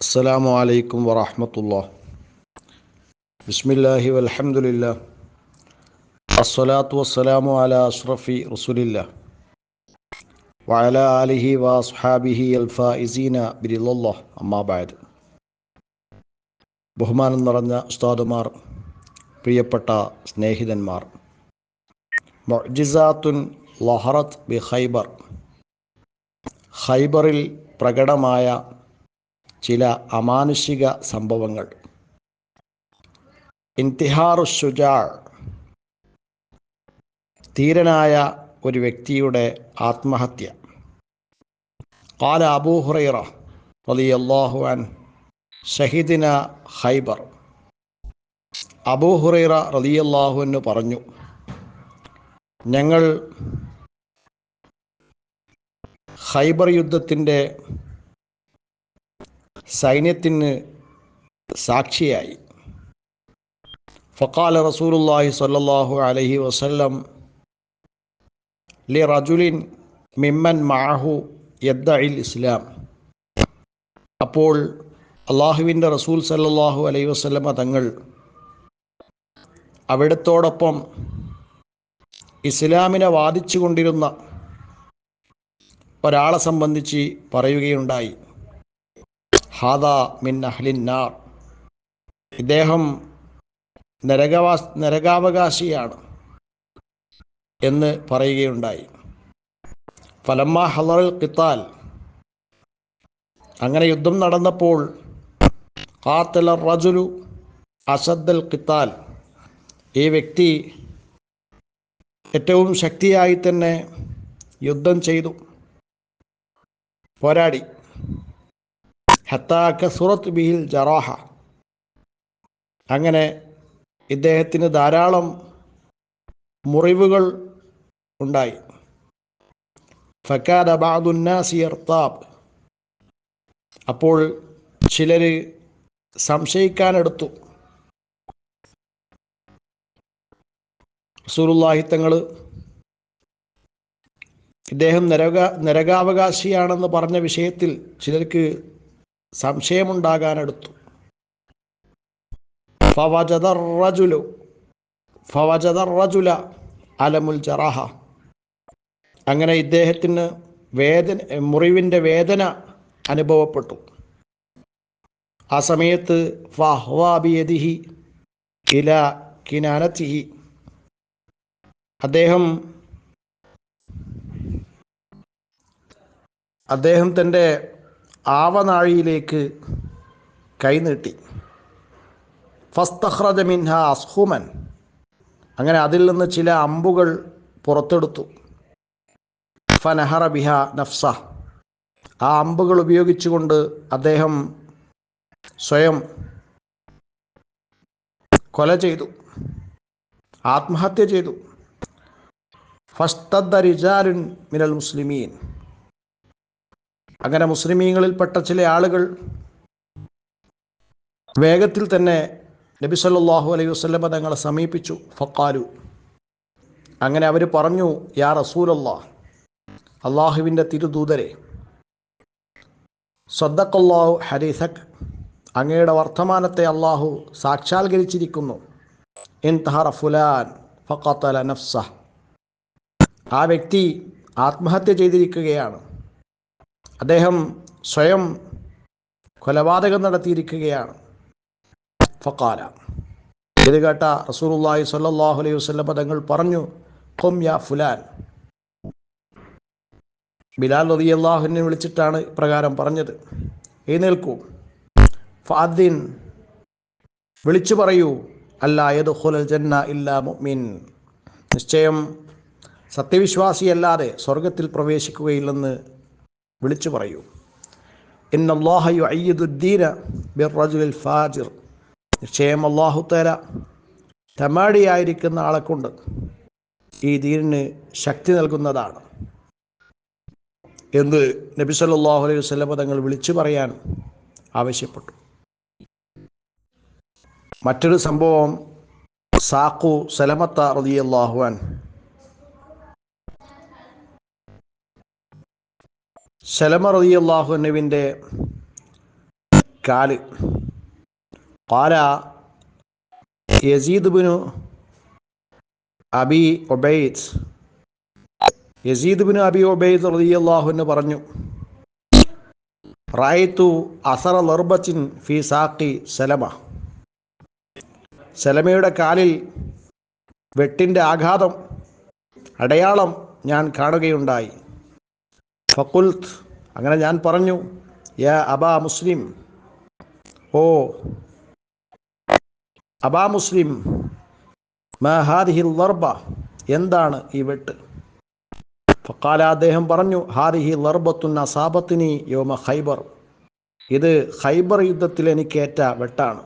السلام عليكم ورحمة الله بسم الله والحمد لله الصلاة والسلام على أشرف رسول الله وعلى آله وأصحابه الفائزين برضا الله أما بعد ബഹുമാനം നിറഞ്ഞ ഉസ്താദുമാർ പ്രിയപ്പെട്ട സ്നേഹിതന്മാർ മൊജിസാത്തുൻ ലഹറത്ത് ബി ഖൈബർ ഖൈബറിൽ പ്രകടമായ ചില അമാനുഷിക സംഭവങ്ങൾ. ഇൻതിഹാറു ഷുജാ ധീരനായ ഒരു വ്യക്തിയുടെ ആത്മഹത്യ. കാല അബൂ ഹുറൈറ റളിയല്ലാഹു അൻ ഷഹീദിന ഹൈബർ അബൂ ഹുറൈറ റളിയല്ലാഹു എന്ന് പറഞ്ഞു ഞങ്ങൾ ഹൈബർ യുദ്ധത്തിന്റെ സൈന്യത്തിന് സാക്ഷിയായി. ഫക്കാല റസൂലുല്ലാഹി സ്വല്ലല്ലാഹു അലൈഹി വസല്ലം ലി റജുലിൻ മിമ്മൻ മാഹു യദ്ദഇൽ ഇസ്ലാം. അപ്പോൾ അള്ളാഹുവിന്റെ റസൂൽ സല്ലാഹു അലൈഹി വസ്ലമ തങ്ങൾ അവിടത്തോടൊപ്പം ഇസ്ലാമിനെ വാദിച്ചു കൊണ്ടിരുന്ന ഒരാളെ സംബന്ധിച്ച് പറയുകയുണ്ടായി. ഹാദ മിൻ അഹ്ലിന്നാർ നാർ. ഇദ്ദേഹം നരകവാസ് നരകാവകാശിയാണ് എന്ന് പറയുകയുണ്ടായി. ഫലമ്മ ഹലറൽ കിത്താൽ അങ്ങനെ യുദ്ധം നടന്നപ്പോൾ ഖാത്തല റജുലു അസദ്ദൽ കിത്താൽ ഈ വ്യക്തി ഏറ്റവും ശക്തിയായി തന്നെ യുദ്ധം ചെയ്തു. പോരാടി. ഹത്താക്ക സുറത്ത് ബിഹിൽ ജറാഹ. അങ്ങനെ ഇദ്ദേഹത്തിന് ധാരാളം മുറിവുകൾ ഉണ്ടായി. ഫക്കാദ ബാദുന്നാസിയർത്താബ് അപ്പോൾ ചിലർ സംശയിക്കാനെടുത്തു. റസൂലുള്ളാഹി ഇദ്ദേഹം നരക നരകാവകാശിയാണെന്ന് പറഞ്ഞ വിഷയത്തിൽ ചിലർക്ക് സംശയമുണ്ടാകാനെടുത്തു. അലമുൽ ജറാഹ. അങ്ങനെ ഇദ്ദേഹത്തിന് വേദന മുറിവിന്റെ വേദന അനുഭവപ്പെട്ടു. ആ സമയത്ത് അദ്ദേഹം അദ്ദേഹം തന്റെ ആവനാഴിയിലേക്ക് കൈനീട്ടി ഫസ്തഹ്റജ മിൻഹ അസ്ഹുമൻ അങ്ങനെ അതിൽ നിന്ന് ചില അമ്പുകൾ പുറത്തെടുത്തു. ഫനഹറ ബിഹ നഫ്സ. ആ അമ്പുകൾ ഉപയോഗിച്ചുകൊണ്ട് അദ്ദേഹം സ്വയം കൊല ചെയ്തു. ആത്മഹത്യ ചെയ്തു. ഫസ്തദ്ദ റിജാലുൻ മിനൽ മുസ്ലിമീൻ. അങ്ങനെ മുസ്ലിമീങ്ങളിൽപ്പെട്ട ചില ആളുകൾ വേഗത്തിൽ തന്നെ നബി സല്ലല്ലാഹു അലൈഹി വസ്ലമ തങ്ങളെ സമീപിച്ചു. ഫക്കാലു അങ്ങനെ അവർ പറഞ്ഞു യാ റസൂലല്ലാ അള്ളാഹുവിന്റെ തിരുദൂതരെ സദ്ദഖല്ലാഹു ഹരീസക് അങ്ങയുടെ വർത്തമാനത്തെ അള്ളാഹു സാക്ഷാത്കരിച്ചിരിക്കുന്നു. ഇൻ തഹറ ഫുലാൻ ഫഖത്തല നഫ്സ ആ വ്യക്തി ആത്മഹത്യ ചെയ്തിരിക്കുകയാണ്. അദ്ദേഹം സ്വയം കൊലപാതകം നടത്തിയിരിക്കുകയാണ്. ഫക്കാല ഇത് കേട്ട റസൂലുള്ളാഹി സ്വല്ലല്ലാഹു അലൈഹി വസല്ലം തങ്ങൾ പറഞ്ഞു കൊം യാ ഫുലാൻ. ബിലാൽ റളിയല്ലാഹുവിനെ വിളിച്ചിട്ടാണ് ഇപ്രകാരം പറഞ്ഞത്. എഴുന്നേൽക്കൂ. ഫാദിൻ വിളിച്ചു പറയൂ. അല്ല ഹുലൽ ജന്ന ഇല്ലാ മുഅ്മിൻ. നിശ്ചയം സത്യവിശ്വാസിയല്ലാതെ സ്വർഗത്തിൽ പ്രവേശിക്കുകയില്ലെന്ന് വിളിച്ചു പറയൂ. ഫാജിർ. നിശ്ചയം അള്ളാഹു തല തമാടിയായിരിക്കുന്ന ആളെ കൊണ്ട് ഈ ദീനിന് ശക്തി നൽകുന്നതാണ്. എന്ന് നബി സല്ലാഹു അലൈഹി വസല്ലം തങ്ങൾ വിളിച്ചു പറയാൻ ആവശ്യപ്പെട്ടു. മറ്റൊരു സംഭവം സാഖു സലമത്ത റളിയല്ലാഹു സലമ റളിയല്ലാഹു അൻഹുവിന്റെ കാൽ. പാല യസീദ് ബിനു അബി ഒബൈദ് യസീദ് ബിനു അബി ഒബൈദ് റളിയല്ലാഹുവിന് പറഞ്ഞു റായിത്തു അസറ ലർബത്തിൻ ഫി സാക്കി സലമ. സലമയുടെ കാലിൽ വെട്ടിന്റെ ആഘാതം അടയാളം ഞാൻ കാണുകയുണ്ടായി. ഫക്കുൽത്ത് അങ്ങനെ ഞാൻ പറഞ്ഞു യാ അബാ മുസ്ലിം ഓ അബാ മുസ്ലിം മഹാദിഹിൽ ലർബ എന്താണ് ഈ വെട്ട്? ഫക്കാല അദ്ദേഹം പറഞ്ഞു ഹാദിഹി ലർബത്തുന്ന സാബത്തിനി യോമ ഖൈബർ. ഇത് ഖൈബർ യുദ്ധത്തിൽ എനിക്കേറ്റ വെട്ടാണ്.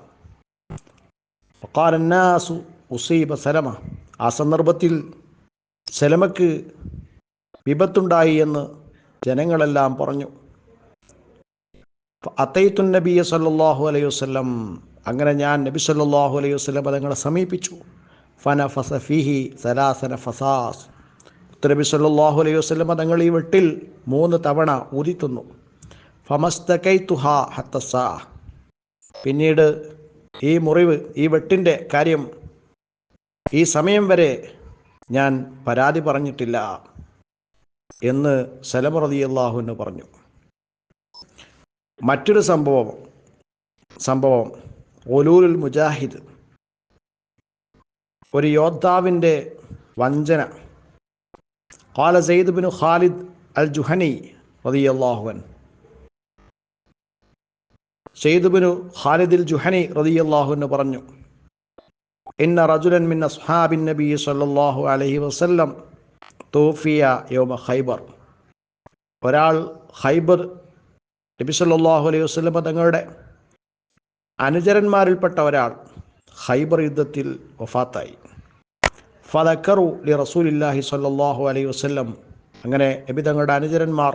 ഫക്കാലന്നാസു ഉസീബ സലമ. ആ സന്ദർഭത്തിൽ സലമക്ക് വിപത്തുണ്ടായി എന്ന് ജനങ്ങളെല്ലാം പറഞ്ഞു. അത്തയ്ത്തുൻ നബിയ സല്ലാഹു അലൈഹി വസ്ലം അങ്ങനെ ഞാൻ നബി സല്ലാഹു അലൈഹി വസ്ലം തങ്ങളെ സമീപിച്ചു. ഫന ഫസഫിഹി സലാസന ഫസാസ്. നബി സല്ലാഹു അലൈഹി വസ്ലം തങ്ങൾ ഈ വെട്ടിൽ മൂന്ന് തവണ ഊതിത്തുന്നു. പിന്നീട് ഈ മുറിവ് ഈ വെട്ടിന്റെ കാര്യം ഈ സമയം വരെ ഞാൻ പരാതി പറഞ്ഞിട്ടില്ല. എന്ന് സലമറതി അള്ളാഹുവിന് പറഞ്ഞു. മറ്റൊരു സംഭവം സംഭവം ഒലൂരുൽ മുജാഹിദ്. ഒരു യോദ്ധാവിന്റെ വഞ്ചന. ഖാല സെയ്ദ് ബിൻ ഖാലിദ് അൽ ജുഹനി റതി അള്ളാഹുവൻ സെയ്ദ് ബിനു ഖാലിദിൽ ജുഹനി റതി അള്ളാഹുവിന് പറഞ്ഞു ഇന്ന റജുലൻ മിൻ അസ്ഹാബിൻ നബി സല്ലല്ലാഹു അലൈഹി വസല്ലം തോഫിയ യോമ ഖൈബർ. ഒരാൾ ഖൈബർ നബി സല്ലല്ലാഹു അലൈഹി വസല്ലം തങ്ങളുടെ അനുചരന്മാരിൽപ്പെട്ട ഒരാൾ ഖൈബർ യുദ്ധത്തിൽ വഫാത്തായി. ഫതക്കറു ലി റസൂലില്ലാഹി സല്ലാഹു അലൈഹി വസല്ലം. അങ്ങനെ നബി തങ്ങളുടെ അനുചരന്മാർ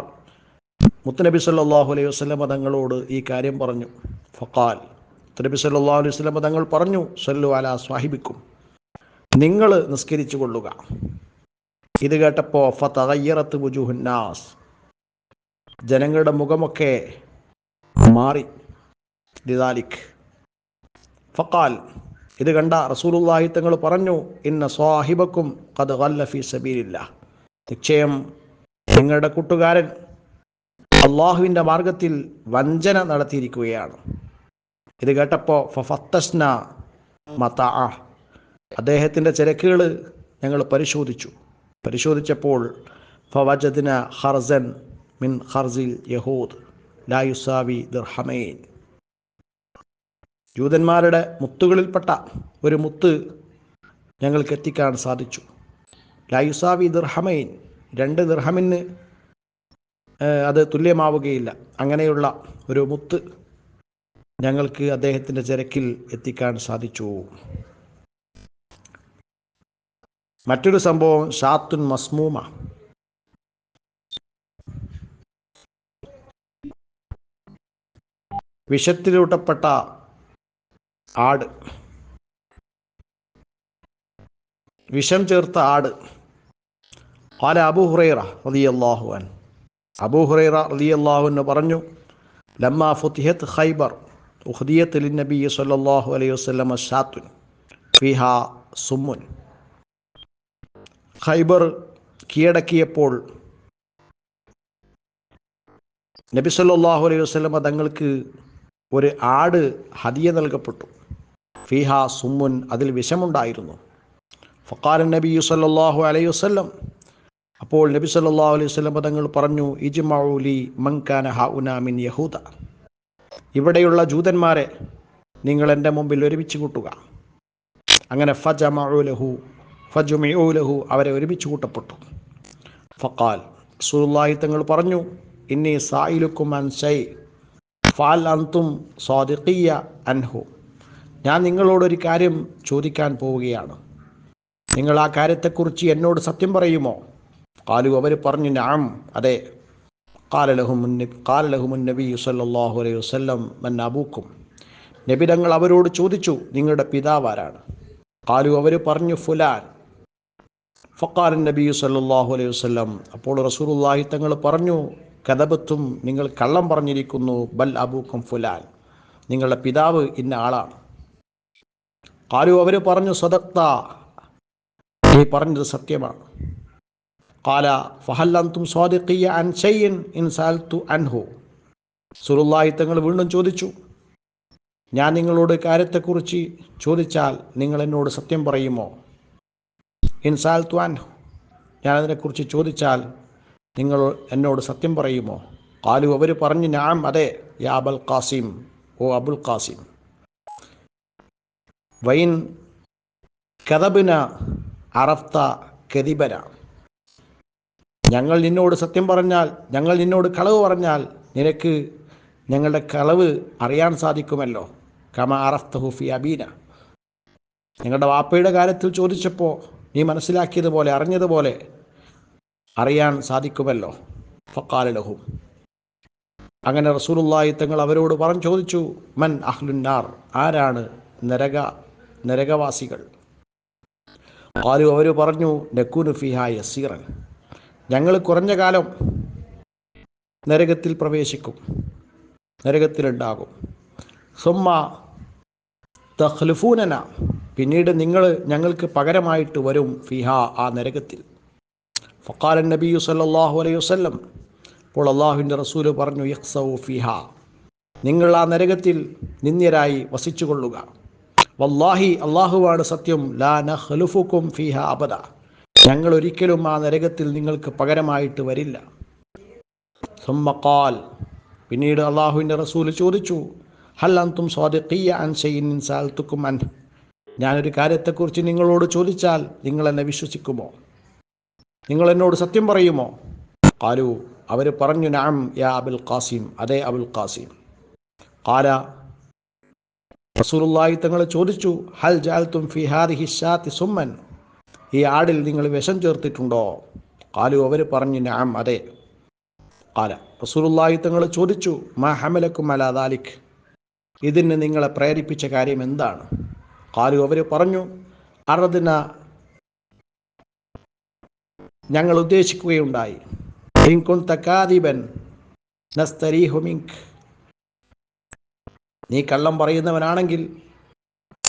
മുത്തനബി സല്ലാഹു അലൈഹി വസ്ലമ തങ്ങളോട് ഈ കാര്യം പറഞ്ഞു. ഫക്കാൽ നബി സല്ലല്ലാഹു അലൈഹി വസ്ലമ തങ്ങൾ പറഞ്ഞു സല്ലു അല സ്വാഹിബിക്കും. നിങ്ങൾ നിസ്കരിച്ചു കൊള്ളുക. ഇത് കേട്ടപ്പോൾ ഫതഗയ്യറത്ത് ബുജുഹുന്നാസ് ജനങ്ങളുടെ മുഖമൊക്കെ മാറി. ലിദാലിക്. ഫക്കാൽ ഇത് കണ്ട റസൂലുള്ളാഹി തങ്ങൾ പറഞ്ഞു ഇന്ന സ്വാഹിബക്കും കത് ഫീ സബീലില്ല. നിശ്ചയം നിങ്ങളുടെ കൂട്ടുകാരൻ അള്ളാഹുവിന്റെ മാർഗത്തിൽ വഞ്ചന നടത്തിയിരിക്കുകയാണ്. ഇത് കേട്ടപ്പോൾ ഫഫത്തസ്ന മത. അദ്ദേഹത്തിന്റെ ചരക്കുകൾ ഞങ്ങൾ പരിശോധിച്ചു. പരിശോധിച്ചപ്പോൾ ഫവജദിന ഹർസൻ മിൻ ഹർസിൽ യഹൂദ് ലായുസാവി ദർഹമൈൻ. ജൂതന്മാരുടെ മുത്തുകളിൽപ്പെട്ട ഒരു മുത്ത് ഞങ്ങൾക്ക് എത്തിക്കാൻ സാധിച്ചു. ലായുസാവി ദർഹമൈൻ രണ്ട് ദർഹമിന് അത് തുല്യമാവുകയില്ല. അങ്ങനെയുള്ള ഒരു മുത്ത് ഞങ്ങൾക്ക് അദ്ദേഹത്തിന്റെ ചരക്കിൽ എത്തിക്കാൻ സാധിച്ചു. മറ്റൊരു സംഭവം ഷാത്തുൻ മസ്മൂമ. വിഷത്തിലൂട്ടപ്പെട്ട ആട്. വിഷം ചേർത്ത ആട്. ആല അബു ഹുറൈറ റതി അൻ അബു ഹുറൈറ റളിയല്ലാഹു എന്ന് പറഞ്ഞു ലമ്മ ഫുത്തിഹത്ത് ഖൈബർ ഉഹദിയത്ത് നബി സല്ലാഹു അലൈഹി വസ്ലമ ഷാത്തുൻ ഫിഹ സുമ്മുൻ. ഖൈബർ കീഴടക്കിയപ്പോൾ നബി സല്ലാഹു അലൈഹി വസ്ലമ തങ്ങൾക്ക് ഒരു ആട് ഹദിയ നൽകപ്പെട്ടു. ഫിഹ സുമ്മുൻ അതിൽ വിഷമുണ്ടായിരുന്നു. ഫക്കാലൻ നബി സല്ലാഹു അലൈഹി വസ്ലം അപ്പോൾ നബി സല്ലാഹു അലൈഹി വസല്ലം തങ്ങൾ പറഞ്ഞു ഇജ്മൗലി മങ്കാന ഹ ഉനാമിൻ യഹൂദ. ഇവിടെയുള്ള ജൂതന്മാരെ നിങ്ങൾ എന്റെ മുമ്പിൽ ഒരുമിച്ച് കൂട്ടുക. അങ്ങനെ ഫജമഉ ലഹു ഫജുമിഉ അവരെ ഒരുമിച്ച് കൂട്ടപ്പെട്ടു. ഫക്കാൽ റസൂലുള്ളാഹി തങ്ങൾ പറഞ്ഞു ഇന്നി സായിലുക്കും ഫാൽ അന്തും സ്വാദിഖിയ അൻഹു. ഞാൻ നിങ്ങളോടൊരു കാര്യം ചോദിക്കാൻ പോവുകയാണ്. നിങ്ങൾ ആ കാര്യത്തെക്കുറിച്ച് എന്നോട് സത്യം പറയുമോ? കാലു അവർ പറഞ്ഞു നാം അതെ. കാലലഹുമുൻ നബി സല്ലല്ലാഹു അലൈഹി വസല്ലം മൻ അബൂക്കും. നബി തങ്ങൾ അവരോട് ചോദിച്ചു നിങ്ങളുടെ പിതാവ് ആരാണ്? കാലു അവർ പറഞ്ഞു ഫുലാൻ. ഫക്കാലൻ നബി സല്ലാഹു അലൈഹി വസ്ലം അപ്പോൾ റസൂലുള്ളാഹി തങ്ങൾ പറഞ്ഞു കഥബത്തും നിങ്ങൾ കള്ളം പറഞ്ഞിരിക്കുന്നു. ബൽ അബൂക്കും ഫുലാൻ. നിങ്ങളുടെ പിതാവ് ഇന്ന ആളാണ്. കാലു അവർ പറഞ്ഞു സദക്ത നീ പറഞ്ഞത് സത്യമാണ്. കാല ഫഹല്ലന്തും സ്വാദിഖിയ അൻ ഇൻ അൻഹു. സുറുല്ലായി തങ്ങൾ വീണ്ടും ചോദിച്ചു ഞാൻ നിങ്ങളോട് കാര്യത്തെക്കുറിച്ച് ചോദിച്ചാൽ നിങ്ങൾ എന്നോട് സത്യം പറയുമോ? ഇൻ ഞാനതിനെക്കുറിച്ച് ചോദിച്ചാൽ നിങ്ങൾ എന്നോട് സത്യം പറയുമോ? കാലു അവർ പറഞ്ഞു ഞാൻ അതെ യാ അബൽ ഖാസിം ഓ അബുൽ ഖാസിം. വൈൻ കഥബിന അറഫ്ത കതിബന ഞങ്ങൾ നിന്നോട് സത്യം പറഞ്ഞാൽ ഞങ്ങൾ നിന്നോട് കളവ് പറഞ്ഞാൽ നിനക്ക് ഞങ്ങളുടെ കളവ് അറിയാൻ സാധിക്കുമല്ലോ. കമ അറഫ്ത ഹുഫി അബീന. ഞങ്ങളുടെ വാപ്പയുടെ കാര്യത്തിൽ ചോദിച്ചപ്പോൾ നീ മനസ്സിലാക്കിയതുപോലെ അറിഞ്ഞതുപോലെ അറിയാൻ സാധിക്കുമല്ലോ. ഫക്കാല ലഹു. അങ്ങനെ റസൂലുള്ളാഹി തങ്ങൾ അവരോട് പറഞ്ഞു ചോദിച്ചു മൻ അഹ്ലുന്നാർ? ആരാണ് നരക നരകവാസികൾ? ആരും അവർ പറഞ്ഞു നക്കൂനു ഫിഹ യസീറൻ. ഞങ്ങൾ കുറഞ്ഞ കാലം നരകത്തിൽ പ്രവേശിക്കും നരകത്തിലുണ്ടാകും. സുമ്മ തഖ്ലുഫൂനന? പിന്നീട് നിങ്ങൾ ഞങ്ങൾക്ക് പകരമായിട്ട് വരും ഫിഹ ആ നരകത്തിൽ. ഫക്കാലൻ നബിയു സല്ലാഹു അലൈഹി വസ്ലം അപ്പോൾ അള്ളാഹുവിന്റെ റസൂൽ പറഞ്ഞു യക്സൌ ഫിഹ. നിങ്ങൾ ആ നരകത്തിൽ നിന്ദ്യരായി വസിച്ചുകൊള്ളുക. വല്ലാഹി അള്ളാഹുവാണ് സത്യം. ലാ നഹ്ലുഫുക്കും ഫിഹ അബദ. ഞങ്ങൾ ഒരിക്കലും ആ നരകത്തിൽ നിങ്ങൾക്ക് പകരമായിട്ട് വരില്ല. സുമ്മക്കാൽ പിന്നീട് അള്ളാഹുവിന്റെ റസൂൽ ചോദിച്ചു ഹല്ലന്തും സ്വാദിഖിയ അൻ ഷൈൻ സാൽത്തുക്കും അൻ ഞാനൊരു കാര്യത്തെക്കുറിച്ച് നിങ്ങളോട് ചോദിച്ചാൽ നിങ്ങൾ എന്നെ വിശ്വസിക്കുമോ? നിങ്ങൾ എന്നോട് സത്യം പറയുമോ? കാലു അവർ പറഞ്ഞു നാം യാ അബുൽ ഖാസിം അതേ അബുൽ ഖാസിം. കാല റസൂലുള്ളാഹി തങ്ങൾ ചോദിച്ചു ഹൽ ജാൽത്തും ഫി ഹാദിഹി ഷാത്തി സുമ്മൻ? ഈ ആടിൽ നിങ്ങൾ വിഷം ചേർത്തിട്ടുണ്ടോ? കാലു അവർ പറഞ്ഞു നാം അതെ. കാല റസൂലുള്ളാഹി തങ്ങൾ ചോദിച്ചു മാ ഹമലക്കും അലാദാലിഖ് ഇതിന് നിങ്ങളെ പ്രേരിപ്പിച്ച കാര്യം എന്താണ്? കാലു അവർ പറഞ്ഞു അറദിന ഞങ്ങൾ ഉദ്ദേശിക്കുകയുണ്ടായി. നീ കള്ളം പറയുന്നവനാണെങ്കിൽ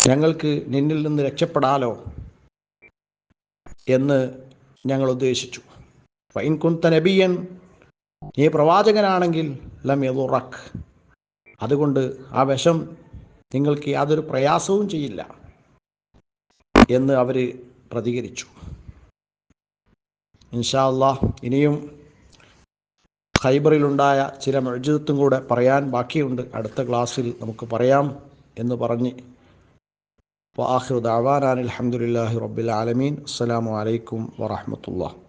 ഞങ്ങൾക്ക് നിന്നിൽ നിന്ന് രക്ഷപ്പെടാലോ എന്ന് ഞങ്ങൾ ഉദ്ദേശിച്ചു. ഫൈൻ കുന്ത നബിയൻ നീ പ്രവാചകനാണെങ്കിൽ ലം യദുറക്. അതുകൊണ്ട് ആ വിഷം നിങ്ങൾക്ക് യാതൊരു പ്രയാസവും ചെയ്യില്ല എന്ന് അവർ പ്രതികരിച്ചു. ഇൻഷാല്ലാ ഇനിയും ഖൈബറിലുണ്ടായ ചില മഴജിതത്വം കൂടെ പറയാൻ ബാക്കിയുണ്ട്. അടുത്ത ക്ലാസ്സിൽ നമുക്ക് പറയാം എന്ന് പറഞ്ഞ്. വാഹിർ ദാവാനാൻ അലഹമുല്ലാഹി റബ്ബിൽ ആലമീൻ. അസ്സലാമു അലൈക്കും വറഹമത്തുള്ള